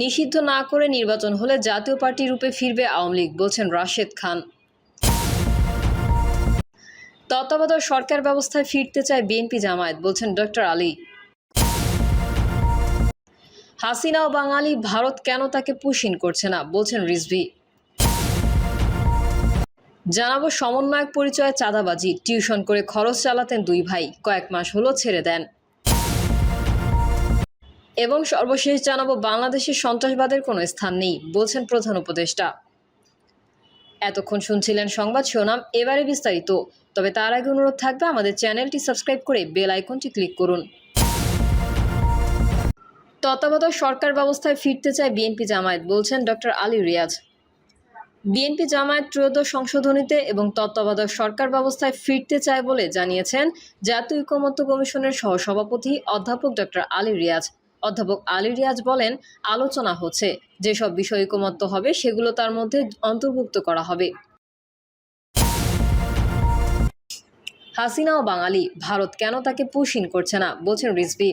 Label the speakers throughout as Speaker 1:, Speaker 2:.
Speaker 1: নিষিদ্ধ না করে নির্বাচন হলে জাতীয় পার্টি রূপে ফিরবে আওয়ামী লীগ বলছেন রাশেদ খান তত্ত্বাবধায়ক সরকার ব্যবস্থায় ফিরতে চায় বিএনপি জামায়াত বলছেন ডক্টর আলী হাসিনা ও বাঙালি ভারত কেন তাকে পুষিন করছে না বলছেন রিজভি জানাবো সমন্বয়ক পরিচয়ে চাঁদাবাজি টিউশন করে খরচ চালাতেন দুই ভাই কয়েক মাস হলো ছেড়ে দেন এবং সর্বশেষ জানাবো বাংলাদেশের সন্ত্রাসবাদের কোনো স্থান নেই বলছেন প্রধান উপদেষ্টা এতক্ষণ শুনছিলেন সংবাদ শিরোনাম এবারে বিস্তারিত তবে তার আগে অনুরোধ থাকবে আমাদের চ্যানেলটি সাবস্ক্রাইব করে বেল আইকনটি ক্লিক করুন তত্ত্বাবধায়ক সরকার ব্যবস্থায় ফিরতে চায় বিএনপি জামায়াত বলছেন ডক্টর আলী রিয়াজ বিএনপি জামায়াত ত্রয়োদশ সংশোধনীতে এবং তত্ত্বাবধায়ক সরকার ব্যবস্থায় ফিরতে চায় বলে জানিয়েছেন জাতীয় ঐক্যমত্য কমিশনের সহসভাপতি অধ্যাপক ডক্টর আলী রিয়াজ অধ্যাপক আলী রিয়াজ বলেন আলোচনা হচ্ছে যেসব বিষয় ঐকমত্য হবে সেগুলো তার মধ্যে অন্তর্ভুক্ত করা হবে হাসিনা ও বাঙালি ভারত কেন তাকে পুষিন করছে না বলছেন রিজবি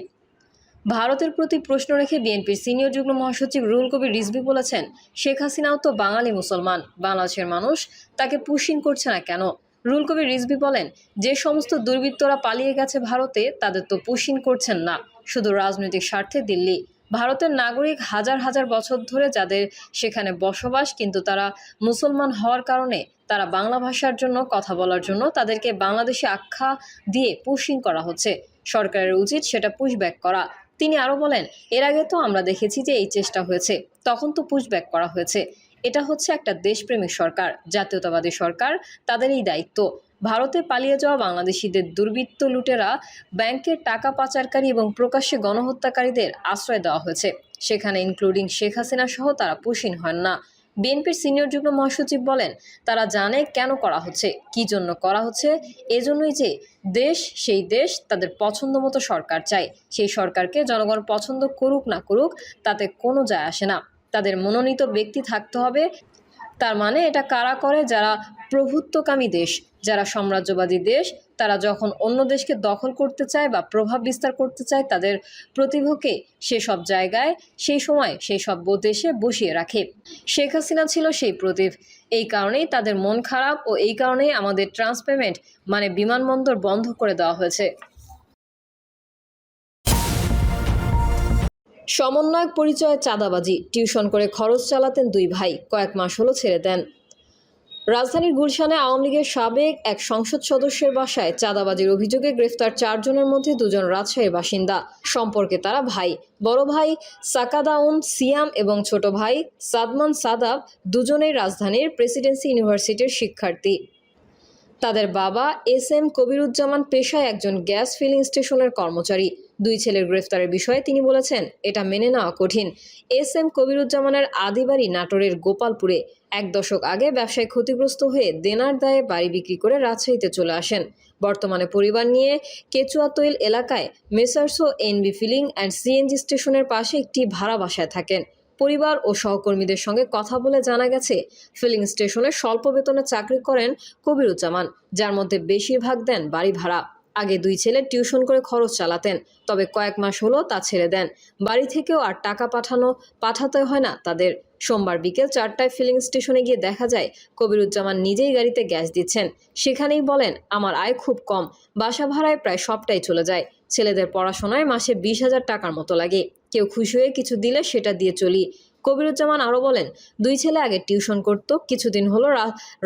Speaker 1: ভারতের প্রতি প্রশ্ন রেখে বিএনপির সিনিয়র যুগ্ম মহাসচিব রুল কবির রিজবি বলেছেন শেখ হাসিনাও তো বাঙালি মুসলমান বাংলাদেশের মানুষ তাকে পুষিন করছে না কেন রুল কবির রিজবি বলেন যে সমস্ত দুর্বৃত্তরা পালিয়ে গেছে ভারতে তাদের তো পুষিন করছেন না শুধু রাজনৈতিক স্বার্থে দিল্লি ভারতের নাগরিক হাজার হাজার বছর ধরে যাদের সেখানে বসবাস কিন্তু তারা মুসলমান হওয়ার কারণে তারা বাংলা ভাষার জন্য কথা বলার জন্য তাদেরকে বাংলাদেশে আখ্যা দিয়ে পুশিং করা হচ্ছে সরকারের উচিত সেটা পুশব্যাক করা তিনি আরও বলেন এর আগে তো আমরা দেখেছি যে এই চেষ্টা হয়েছে তখন তো পুশব্যাক করা হয়েছে এটা হচ্ছে একটা দেশপ্রেমিক সরকার জাতীয়তাবাদী সরকার তাদেরই দায়িত্ব ভারতে পালিয়ে যাওয়া বাংলাদেশিদের দুর্বৃত্ত লুটেরা ব্যাংকের টাকা পাচারকারী এবং প্রকাশ্যে গণহত্যাকারীদের আশ্রয় দেওয়া হয়েছে সেখানে ইনক্লুডিং শেখ হাসিনা সহ তারা পুষিন হন না বিএনপির সিনিয়র যুগ্ম মহাসচিব বলেন তারা জানে কেন করা হচ্ছে কি জন্য করা হচ্ছে এজন্যই যে দেশ সেই দেশ তাদের পছন্দ মতো সরকার চায় সেই সরকারকে জনগণ পছন্দ করুক না করুক তাতে কোনো যায় আসে না তাদের মনোনীত ব্যক্তি থাকতে হবে তার মানে এটা কারা করে যারা প্রভুত্বকামী দেশ যারা সাম্রাজ্যবাদী দেশ তারা যখন অন্য দেশকে দখল করতে চায় বা প্রভাব বিস্তার করতে চায় তাদের প্রতিভকে সেসব জায়গায় সেই সময় সেই সব দেশে বসিয়ে রাখে শেখ হাসিনা ছিল সেই প্রতিভ এই কারণেই তাদের মন খারাপ ও এই কারণেই আমাদের ট্রান্সপেমেন্ট মানে বিমানবন্দর বন্ধ করে দেওয়া হয়েছে সমন্বয়ক পরিচয়ে চাঁদাবাজি টিউশন করে খরচ চালাতেন দুই ভাই কয়েক মাস হলো ছেড়ে দেন রাজধানীর গুলশানে আওয়ামী লীগের সাবেক এক সংসদ সদস্যের বাসায় চাঁদাবাজির অভিযোগে গ্রেফতার চারজনের মধ্যে দুজন রাজশাহীর বাসিন্দা সম্পর্কে তারা ভাই বড় ভাই সাকাদাউন সিয়াম এবং ছোট ভাই সাদমান সাদাব দুজনেই রাজধানীর প্রেসিডেন্সি ইউনিভার্সিটির শিক্ষার্থী তাদের বাবা এস এম কবিরুজ্জামান পেশায় একজন গ্যাস ফিলিং স্টেশনের কর্মচারী দুই ছেলের গ্রেফতারের বিষয়ে তিনি বলেছেন এটা মেনে নেওয়া কঠিন এস এম কবিরুজ্জামানের আদি বাড়ি নাটোরের গোপালপুরে এক দশক আগে ব্যবসায় ক্ষতিগ্রস্ত হয়ে দেনার দায়ে বাড়ি বিক্রি করে রাজশাহীতে চলে আসেন বর্তমানে পরিবার নিয়ে কেচুয়াতৈল এলাকায় মেসার্সো এনবি ফিলিং অ্যান্ড সিএনজি স্টেশনের পাশে একটি ভাড়া বাসায় থাকেন পরিবার ও সহকর্মীদের সঙ্গে কথা বলে জানা গেছে ফিলিং স্টেশনে স্বল্প বেতনে চাকরি করেন কবিরুজ্জামান যার মধ্যে বেশিরভাগ দেন বাড়ি ভাড়া আগে দুই ছেলে টিউশন করে খরচ চালাতেন তবে কয়েক মাস হলো তা ছেড়ে দেন বাড়ি থেকেও আর টাকা পাঠানো পাঠাতে হয় না তাদের সোমবার বিকেল চারটায় ফিলিং স্টেশনে গিয়ে দেখা যায় কবিরুজ্জামান নিজেই গাড়িতে গ্যাস দিচ্ছেন সেখানেই বলেন আমার আয় খুব কম বাসা ভাড়ায় প্রায় সবটাই চলে যায় ছেলেদের পড়াশোনায় মাসে বিশ হাজার টাকার মতো লাগে কেউ খুশি হয়ে কিছু দিলে সেটা দিয়ে চলি কবিরুজ্জামান আরও বলেন দুই ছেলে আগে টিউশন করত কিছুদিন হলো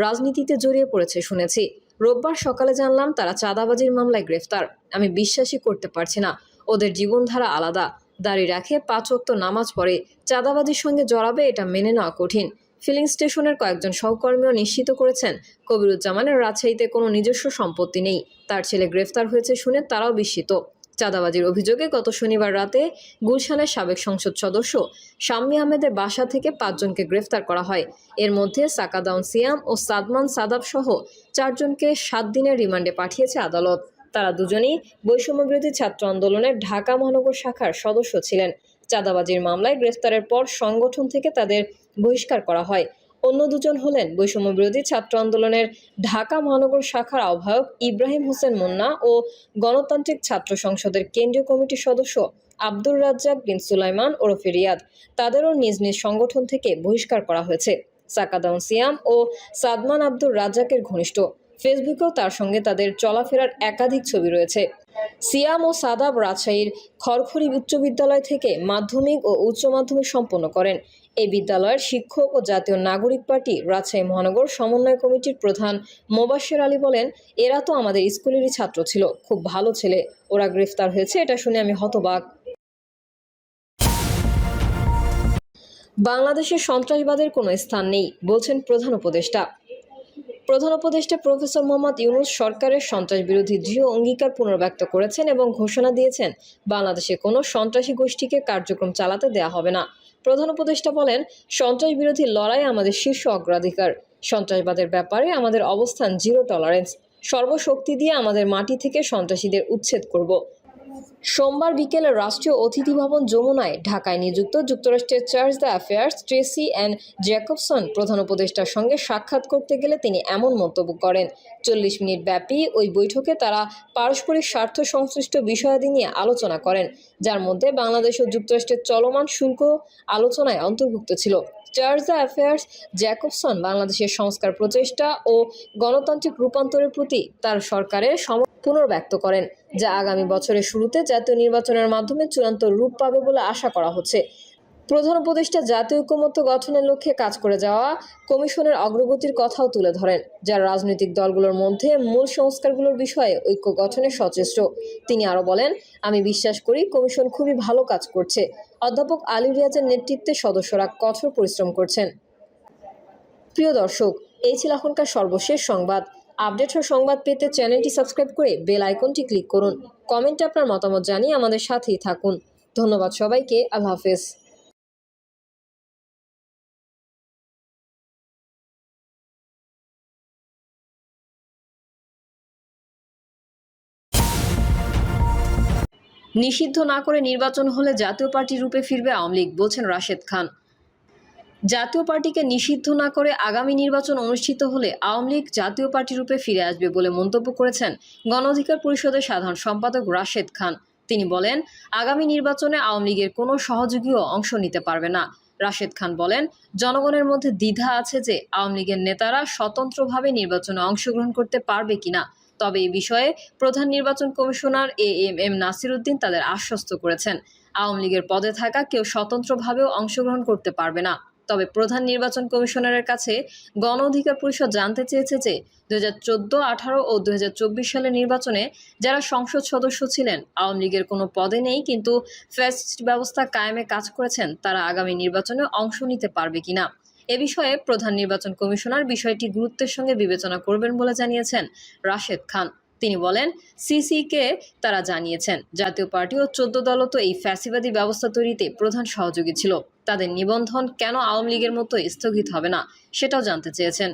Speaker 1: রাজনীতিতে জড়িয়ে পড়েছে শুনেছি রোববার সকালে জানলাম তারা চাঁদাবাজির মামলায় গ্রেফতার আমি বিশ্বাসই করতে পারছি না ওদের জীবনধারা আলাদা দাড়ি রাখে পাঁচ অক্ত নামাজ পড়ে চাঁদাবাজির সঙ্গে জড়াবে এটা মেনে নেওয়া কঠিন ফিলিং স্টেশনের কয়েকজন সহকর্মীও নিশ্চিত করেছেন কবিরুজ্জামানের রাজশাহীতে কোনো নিজস্ব সম্পত্তি নেই তার ছেলে গ্রেফতার হয়েছে শুনে তারাও বিস্মিত চাঁদাবাজির অভিযোগে গত শনিবার রাতে গুলশানের সাবেক সংসদ সদস্য শাম্মী আহমেদের বাসা থেকে পাঁচজনকে গ্রেফতার করা হয় এর মধ্যে সাকাদাউন সিয়াম ও সাদমান সাদাব সহ চারজনকে সাত দিনের রিমান্ডে পাঠিয়েছে আদালত তারা দুজনেই বৈষম্যবিরোধী ছাত্র আন্দোলনের ঢাকা মহানগর শাখার সদস্য ছিলেন চাঁদাবাজির মামলায় গ্রেফতারের পর সংগঠন থেকে তাদের বহিষ্কার করা হয় অন্য দুজন হলেন বৈষম্যবিরোধী ছাত্র আন্দোলনের ঢাকা মহানগর শাখার আহ্বায়ক ইব্রাহিম হোসেন মুন্না ও গণতান্ত্রিক ছাত্র সংসদের কেন্দ্রীয় কমিটির সদস্য আব্দুর রাজ্জাক বিন সুলাইমান ওরফে রিয়াদ তাদেরও নিজ নিজ সংগঠন থেকে বহিষ্কার করা হয়েছে সাকাদাউন সিয়াম ও সাদমান আব্দুর রাজ্জাকের ঘনিষ্ঠ ফেসবুকেও তার সঙ্গে তাদের চলাফেরার একাধিক ছবি রয়েছে সিয়াম ও সাদাব রাজশাহীর খড়খড়ি উচ্চ বিদ্যালয় থেকে মাধ্যমিক ও উচ্চ মাধ্যমিক সম্পন্ন করেন এই বিদ্যালয়ের শিক্ষক ও জাতীয় নাগরিক পার্টি রাজশাহী মহানগর সমন্বয় কমিটির প্রধান মোবাশের আলী বলেন এরা তো আমাদের স্কুলেরই ছাত্র ছিল খুব ভালো ছেলে ওরা গ্রেফতার হয়েছে এটা শুনে আমি হতবাক বাংলাদেশে সন্ত্রাসবাদের কোনো স্থান নেই বলছেন প্রধান উপদেষ্টা প্রধান উপদেষ্টা প্রফেসর মোহাম্মদ ইউনুস সরকারের সন্ত্রাস বিরোধী দৃঢ় অঙ্গীকার পুনর্ব্যক্ত করেছেন এবং ঘোষণা দিয়েছেন বাংলাদেশে কোনো সন্ত্রাসী গোষ্ঠীকে কার্যক্রম চালাতে দেয়া হবে না প্রধান উপদেষ্টা বলেন সন্ত্রাস বিরোধী লড়াই আমাদের শীর্ষ অগ্রাধিকার সন্ত্রাসবাদের ব্যাপারে আমাদের অবস্থান জিরো টলারেন্স সর্বশক্তি দিয়ে আমাদের মাটি থেকে সন্ত্রাসীদের উচ্ছেদ করব সোমবার বিকেলে রাষ্ট্রীয় অতিথি ভবন যমুনায় ঢাকায় নিযুক্ত যুক্তরাষ্ট্রের charge d' affaires Tracey Ann Jacobson প্রধান উপদেষ্টার সঙ্গে সাক্ষাৎ করতে গেলে তিনি এমন মন্তব্য করেন চল্লিশ মিনিট ব্যাপী ওই বৈঠকে তারা পারস্পরিক স্বার্থ সংশ্লিষ্ট বিষয়াদি নিয়ে আলোচনা করেন যার মধ্যে বাংলাদেশ ও যুক্তরাষ্ট্রের চলমান শুল্ক আলোচনায় অন্তর্ভুক্ত ছিল চার্জ দ্য অ্যাফেয়ার্স জ্যাকবসন বাংলাদেশের সংস্কার প্রচেষ্টা ও গণতান্ত্রিক রূপান্তরের প্রতি তার সরকারের সম পুনর্ব্যক্ত করেন যা আগামী বছরের শুরুতে জাতীয় নির্বাচনের মাধ্যমে চূড়ান্ত রূপ পাবে বলে আশা করা হচ্ছে প্রধান উপদেষ্টা জাতীয় ঐক্যমত্য গঠনের লক্ষ্যে কাজ করে যাওয়া কমিশনের অগ্রগতির কথাও তুলে ধরেন যার রাজনৈতিক দলগুলোর মধ্যে মূল সংস্কারগুলোর বিষয়ে ঐক্য গঠনে সচেষ্ট তিনি আরও বলেন আমি বিশ্বাস করি কমিশন খুবই ভালো কাজ করছে অধ্যাপক আলী রিয়াজের নেতৃত্বে সদস্যরা কঠোর পরিশ্রম করছেন প্রিয় দর্শক এই ছিল এখনকার সর্বশেষ সংবাদ আপডেট হওয়ার সংবাদ পেতে চ্যানেলটি সাবস্ক্রাইব করে বেল আইকনটি ক্লিক করুন কমেন্টে আপনার মতামত জানিয়ে আমাদের সাথেই থাকুন ধন্যবাদ সবাইকে আল্লাহ হাফেজ নিষিদ্ধ না করে নির্বাচন হলে জাতীয় পার্টি রূপে ফিরবে আওয়ামী লীগ বলছেন রাশেদ খান জাতীয় পার্টিকে নিষিদ্ধ না করে আগামী নির্বাচন অনুষ্ঠিত হলে আওয়ামী লীগ জাতীয় পার্টি রূপে ফিরে আসবে বলে মন্তব্য করেছেন গণ অধিকার পরিষদের সাধারণ সম্পাদক রাশেদ খান তিনি বলেন আগামী নির্বাচনে আওয়ামী লীগের কোনো সহযোগীও অংশ নিতে পারবে না রাশেদ খান বলেন জনগণের মধ্যে দ্বিধা আছে যে আওয়ামী লীগের নেতারা স্বতন্ত্রভাবে নির্বাচনে অংশগ্রহণ করতে পারবে কিনা তবে এ বিষয়ে প্রধান নির্বাচন commissioner A M M Nasiruddin তাদের আশ্বস্ত করেছেন আওয়ামী লীগের পদে থাকা কেউ স্বতন্ত্রভাবেও অংশগ্রহণ করতে পারবে না তবে প্রধান নির্বাচন কমিশনারের কাছে গণ অধিকার পরিষদ জানতে চেয়েছে যে দু হাজার চোদ্দো আঠারো ও দু সালের নির্বাচনে যারা সংসদ সদস্য ছিলেন আওয়ামী লীগের কোনো পদে নেই কিন্তু ফ্যাস্ট ব্যবস্থা কায়েমে কাজ করেছেন তারা আগামী নির্বাচনে অংশ নিতে পারবে কিনা এ বিষয়ে প্রধান নির্বাচন কমিশনার বিষয়টি গুরুত্বের সঙ্গে বিবেচনা করবেন বলে জানিয়েছেন রাশেদ খান তিনি বলেন সিসিকে তারা জানিয়েছেন জাতীয় পার্টি ও চোদ্দ দলও তো এই ফ্যাসিবাদী ব্যবস্থা তৈরিতে প্রধান সহযোগী ছিল তাদের নিবন্ধন কেন আওয়ামী লীগের মতো স্থগিত হবে না সেটাও জানতে চেয়েছেন